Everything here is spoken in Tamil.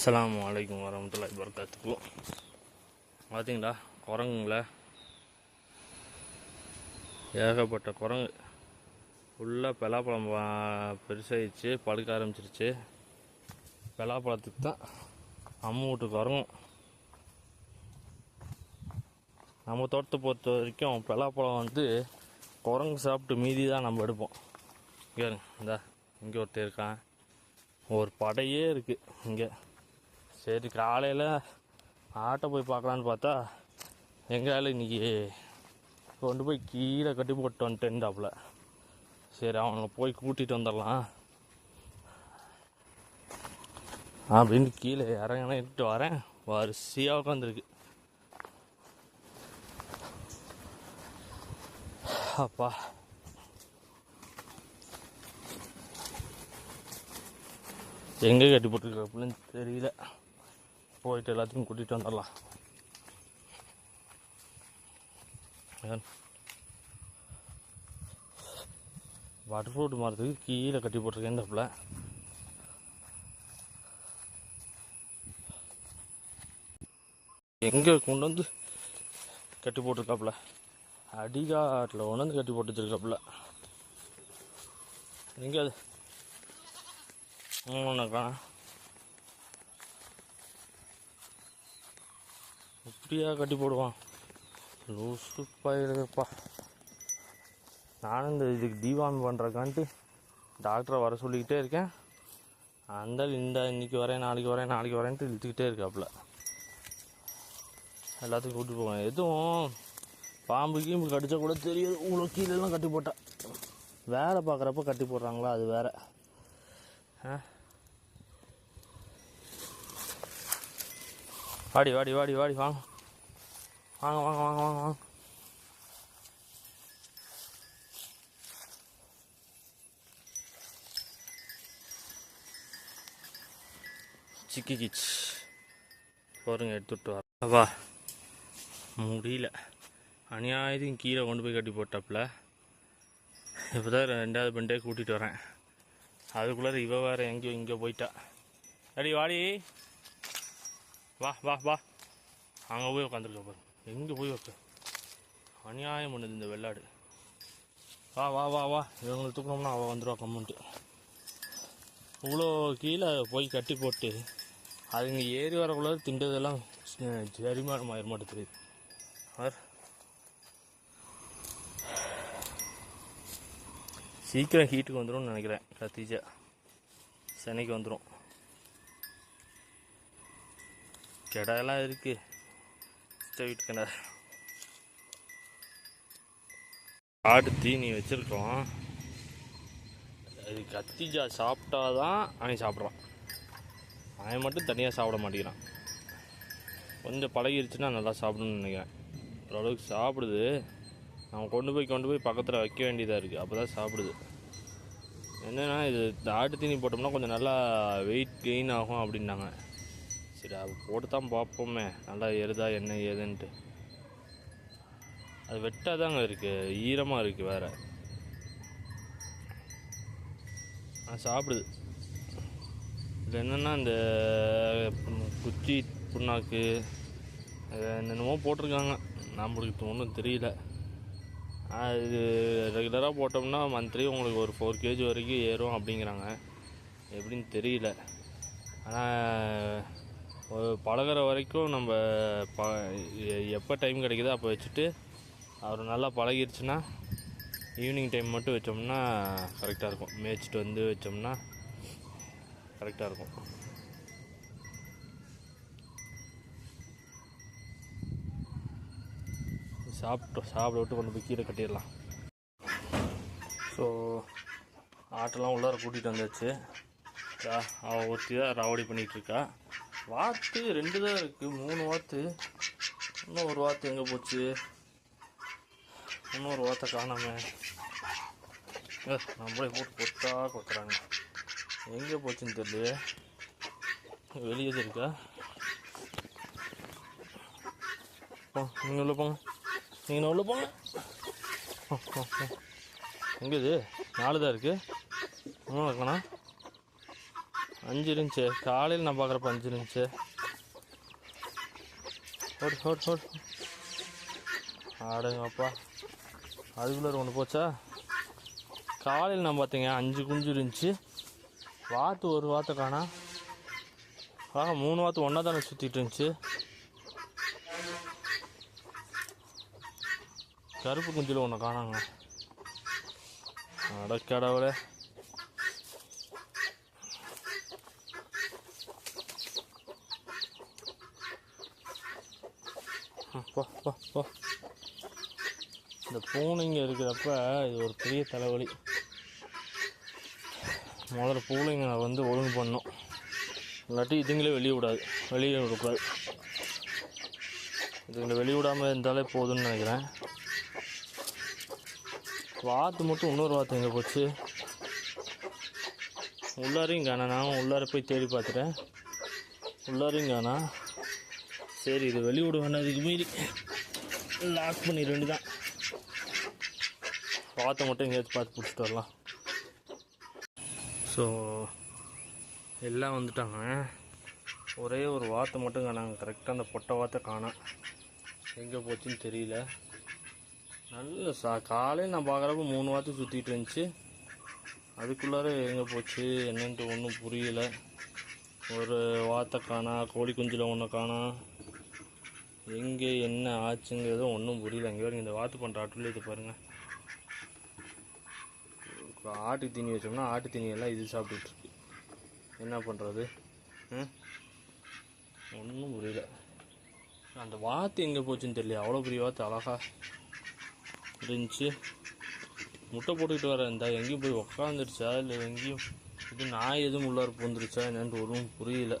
அஸ்லாம் வலைக்கம் வரமத்துல வபரகாத்துக்கு பார்த்தீங்களா குரங்குங்கள ஏகப்பட்ட குரங்கு. ஃபுல்லாக பலாப்பழம் பெருசாகிடுச்சு பழுக்க ஆரம்பிச்சிருச்சு. பலாப்பழத்துக்கு தான் அம்மு வீட்டு குரங்கும். நம்ம தோட்டத்தை பொறுத்த வரைக்கும் பலாப்பழம் வந்து குரங்கு சாப்பிட்டு மீதி தான் நம்ம எடுப்போம். இங்கே இந்தா இங்கே ஒருத்தர் இருக்கான். ஒரு படையே இருக்குது இங்கே. சரி காலையில் ஆட்டை போய் பார்க்கலான்னு பார்த்தா எங்களால் இன்னைக்கு கொண்டு போய் கீழே கட்டி போட்டு வந்துட்டேன்டாப்புல. சரி அவனை போய் கூட்டிகிட்டு வந்துடலாம். அப்படின்னு கீழே இறங்கினிட்டு வரேன். வரிசையாக உட்காந்துருக்கு அப்பா. எங்கே கட்டி போட்டுருக்காப்புலன்னு தெரியல. போயிட்டு எல்லாத்தையும் கூட்டிகிட்டு வந்துடலாம் வாட்டர் ஃப்ரூட் மரத்துக்கு கீழே கட்டி போட்டிருக்கேன்டாப்புல எங்கே கொண்டு வந்து கட்டி போட்டிருக்காப்புல அடிகாட்டில் கொண்டு வந்து கட்டி போட்டு வச்சிருக்காப்புல எங்கே அது மூணுக்கா இப்படியா கட்டி போடுவான். லூசு பயிருப்பா நானும் இந்த இதுக்கு தீவாமி பண்ணுறக்கான்ட்டு டாக்டரை வர சொல்லிக்கிட்டே இருக்கேன். அந்த இந்த இன்றைக்கி வரேன் நாளைக்கு வரேன் நாளைக்கு வரேன்ட்டு இழுத்துக்கிட்டே இருக்காப்புல. எல்லாத்தையும் கூட்டிட்டு போவேன். எதுவும் பாம்பு கீம்பு கடித்தா கூட தெரியாது. இவ்வளோ கீழெல்லாம் கட்டி போட்டேன் வேலை பார்க்குறப்ப கட்டி போடுறாங்களா? அது வேற. வாடி வாடி வாடி வாடி வாங்க. வாங்க வாங்க வாங்க வாங்க வாங்க. சிக்கி கிச் பாருங்க எடுத்துட்டு வர வா. முடியல. அநியாயத்தையும் கீழே கொண்டு போய் கட்டி போட்டாப்புல. இப்போ தான் ரெண்டாவது பெண்டே கூட்டிகிட்டு வரேன். அதுக்குள்ளே இவ வேறு எங்கேயோ இங்கே போயிட்டா. அடி வாடி. வா வா வா. அங்கே போய் உட்காந்துருக்க பாரு. எங்கே போய் வைக்க அநியாயம் பண்ணுது இந்த வெள்ளாடு. வா வா வா வா. இவங்களை தூக்கணும்னா அவள் வந்துடுவா கம்முன்ட்டு இவ்வளோ கீழே போய் கட்டி போட்டு அதுங்க ஏறி வரக்குள்ள திண்டதெல்லாம் ஜரிமானம் ஆயிர மாட்டேன் தெரியுது. அவர் சீக்கிரம் ஹீட்டுக்கு வந்துடும்னு நினைக்கிறேன் கத்திஜா சென்னைக்கு வந்துடும் கிடாயெல்லாம் இருக்குது சித்த வீட்டு கிணறு ஆடு தீனி வச்சிருக்கோம். அது கத்திஜா சாப்பிட்டாதான் அவன் சாப்பிட்றான். அவன் மட்டும் தனியாக சாப்பிட மாட்டேங்கிறான். கொஞ்சம் பழகிருச்சுன்னா நல்லா சாப்பிடணும்னு நினைக்கிறேன். ஓரளவுக்கு சாப்பிடுது. அவன் கொண்டு போய் கொண்டு போய் பக்கத்தில் வைக்க வேண்டியதாக இருக்குது அப்போ தான் சாப்பிடுது. என்னென்னா இது இந்த ஆட்டு தீனி போட்டோம்னா கொஞ்சம் நல்லா வெயிட் கெயின் ஆகும் அப்படின்னாங்க. சரி அது போட்டு தான் பார்ப்போமே. நல்லா ஏறுதா என்ன ஏதுன்ட்டு. அது வெட்டாதாங்க இருக்குது ஈரமாக இருக்குது வேறு. அது சாப்பிடுது. இது என்னென்னா இந்த குச்சி புண்ணாக்கு என்னென்னமோ போட்டிருக்காங்க. நம்மளுக்கு ஒன்றும் தெரியல. அது ரெகுலராக போட்டோம்னா மந்த்லி உங்களுக்கு ஒரு ஃபோர் கேஜி வரைக்கும் ஏறும் அப்படிங்கிறாங்க. எப்படின்னு தெரியல. ஆனால் பழகுற வரைக்கும் நம்ம ப எப்போ டைம் கிடைக்குதோ அப்போ வச்சுட்டு அவர் நல்லா பழகிருச்சுன்னா ஈவினிங் டைம் மட்டும் வச்சோம்னா கரெக்டாக இருக்கும். மேய்ச்சிட்டு வந்து வச்சோம்னா கரெக்டாக இருக்கும். சாப்பிட்டோம். சாப்பிட விட்டு கொண்டு போய் கீழே கட்டிடலாம். ஸோ ஆட்டெல்லாம் உள்ளார கூட்டிகிட்டு வந்தாச்சு. அவள் ஒருத்தி தான் ராவடி பண்ணிகிட்ருக்கா வாத்து ரெண்டு தான் இருக்குது மூணு வாத்து. இன்னும் ஒரு வாத்து எங்கே போச்சு? இன்னொரு வாத்தை காணாம. நம்மளே போட்டு பொத்தா கொத்துறாங்க எங்கே போச்சுன்னு தெரியலையே. வெளியே இருக்கா நீங்கள் உள்ள போங்க. நீங்கள் உள்ள போங்க. போ, எங்கே இது நாலு தான் இருக்குது மூணு இருக்கணா அஞ்சு இருந்துச்சு. காலையில் நான் பார்க்குறப்ப அஞ்சு இருந்துச்சு. ஓட் ஓட் ஓட். ஆடுங்கப்பா. அதுக்குள்ளே ஒன்று போச்சா? காலையில் நான் பார்த்தீங்க அஞ்சு குஞ்சு இருந்துச்சு. வாத்து ஒரு வாத்தை காணா. ஆ மூணு வாத்து ஒன்றா தானே சுற்றிட்டு இருந்துச்சு. கருப்பு குஞ்சில் ஒன்று காணாங்க. அட கடவுளே. அப்பா போ இந்த பூனைங்க இருக்கிறப்ப இது ஒரு பெரிய தலைவலி. முதல்ல பூனைங்க வந்து ஒழுங்கு பண்ணும். இல்லாட்டி இதுங்களே வெளியே விடாது. வெளியே விடக்கூடாது. இதுங்களை வெளியே விடாமல் இருந்தாலே போதும்னு நினைக்கிறேன். வாத்து மட்டும் இன்னொரு வாத்து எங்கே போச்சு? உள்ளாரையும் காணா நான் உள்ளார போய் தேடி பார்த்துட்டேன். உள்ளாரையும் காணா சரி இது வெளியே வேணாம் இதுக்கு மீறி லாக் பண்ணி ரெண்டு தான். வாத்தை மட்டும் எங்கேயாச்சும் பார்த்து பிடிச்சிட்டு வரலாம். ஸோ எல்லாம் வந்துட்டாங்க. ஒரே ஒரு வார்த்தை மட்டும் காணாங்க. கரெக்டாக அந்த பொட்டை வார்த்தை காணோம் எங்கே போச்சுன்னு தெரியல. நல்ல சா காலையில் நான் பார்க்குறப்ப மூணு வார்த்தை சுற்றிட்டு இருந்துச்சு. அதுக்குள்ளார எங்கே போச்சு என்னன்ட்டு ஒன்றும் புரியல. ஒரு வார்த்தை காணா கோழி குஞ்சில் ஒன்று காணா. எங்கே என்ன ஆச்சுங்கிறதும் ஒன்றும் புரியல. இங்கே வரைக்கும் இந்த வாத்து பண்ணுற ஆட்டுல இது பாருங்கள் ஆட்டு தீனி வச்சோம்னா ஆட்டு தீனி எல்லாம் இது சாப்பிட்டுட்டு இருக்கு. என்ன பண்ணுறது ம்? ஒன்றும் புரியல. அந்த வாத்து எங்கே போச்சுன்னு தெரியல அவ்வளோ பெரிய வாத்து அழகா இருந்துச்சு. முட்டை போட்டுக்கிட்டு வர இருந்தால் எங்கேயும் போய் உக்காந்துருச்சா? இல்லை எங்கேயும் இது நாய் எதுவும் உள்ளார பூந்துருச்சா? என்னன்ட்டு ஒன்றும் புரியல.